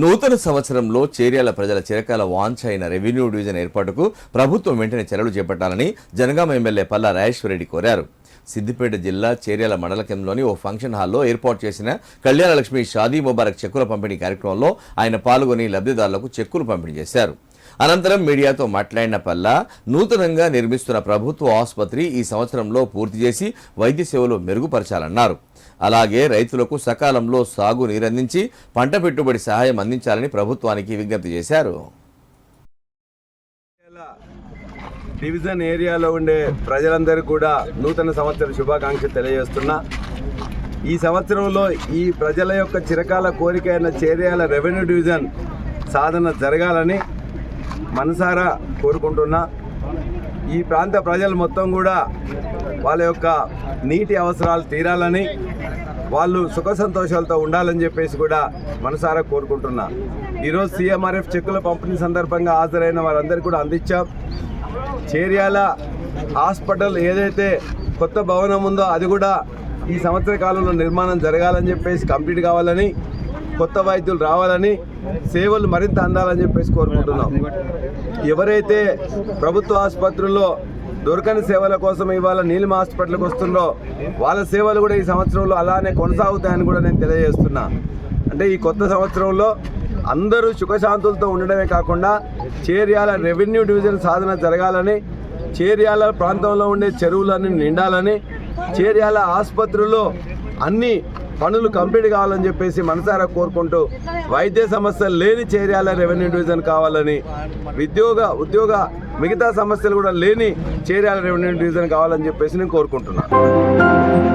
నూతన సంవత్సరంలో చేర్యాల ప్రజల చిరకాల వాంఛ అయిన రెవెన్యూ డివిజన్ ఏర్పాటుకు ప్రభుత్వం వెంటనే చర్యలు చేపట్టాలని జనగామ ఎమ్మెల్యే పల్లా రాజేశ్వరరెడ్డి కోరారు. సిద్దిపేట జిల్లా చేర్యాల మండల కేంద్రంలోని ఓ ఫంక్షన్ హాల్లో ఏర్పాటు చేసిన కళ్యాణలక్ష్మి షాదీ ముబారక్ చెక్కుల పంపిణీ కార్యక్రమంలో ఆయన పాల్గొని లబ్ధిదారులకు చెక్కులు పంపిణీ చేశారు. అనంతరం మీడియాతో మాట్లాడిన పల్లా నూతనంగా నిర్మిస్తున్న ప్రభుత్వ ఆసుపత్రి ఈ సంవత్సరంలో పూర్తి చేసి వైద్య సేవలు మెరుగుపరచాలన్నారు. అలాగే రైతులకు సకాలంలో సాగు నీరందించి పంట పెట్టుబడి సహాయం అందించాలని ప్రభుత్వానికి విజ్ఞప్తి చేశారు. డివిజన్ ఏరియాలో ఉండే ప్రజలందరూ కూడా నూతన సంవత్సర శుభాకాంక్షలు తెలియజేస్తున్నా. ఈ సంవత్సరంలో ఈ ప్రజల యొక్క చిరకాల కోరిక అయిన చేరియాల రెవెన్యూ డివిజన్ సాధన జరగాలని మనసారా కోరుకుంటున్నా. ఈ ప్రాంత ప్రజలు మొత్తం కూడా వాళ్ళ యొక్క నీటి అవసరాలు తీరాలని వాళ్ళు సుఖ సంతోషాలతో ఉండాలని చెప్పేసి కూడా మనసారా కోరుకుంటున్నా. ఈరోజు సీఎంఆర్ఎఫ్ చెక్కుల పంపిణీ సందర్భంగా హాజరైన వారందరికీ కూడా అందించాం. చేర్యాల హాస్పిటల్ ఏదైతే కొత్త భవనం ఉందో అది కూడా ఈ సంవత్సర కాలంలో నిర్మాణం జరగాలని చెప్పేసి కంప్లీట్ కావాలని కొత్త వైద్యులు రావాలని సేవలు మరింత అందాలని చెప్పేసి కోరుకుంటున్నాం. ఎవరైతే ప్రభుత్వ ఆసుపత్రుల్లో దొరకని సేవల కోసం ఇవాళ నీలిమ హాస్పిటల్కి వస్తుందో వాళ్ళ సేవలు కూడా ఈ సంవత్సరంలో అలానే కొనసాగుతాయని కూడా నేను తెలియజేస్తున్నా. అంటే ఈ కొత్త సంవత్సరంలో అందరూ సుఖశాంతులతో ఉండడమే కాకుండా చేర్యాల రెవెన్యూ డివిజన్ సాధన జరగాలని చేర్యాల ప్రాంతంలో ఉండే చెరువులన్నీ నిండాలని చేర్యాల ఆసుపత్రుల్లో అన్ని పనులు కంప్లీట్ కావాలని చెప్పేసి మనసారా కోరుకుంటూ వైద్య సమస్యలు లేని చేర్యాల రెవెన్యూ డివిజన్ కావాలని ఉద్యోగ ఉద్యోగ మిగతా సమస్యలు కూడా లేని చేర్యాల రెవెన్యూ డివిజన్ కావాలని చెప్పేసి నేను కోరుకుంటున్నాను.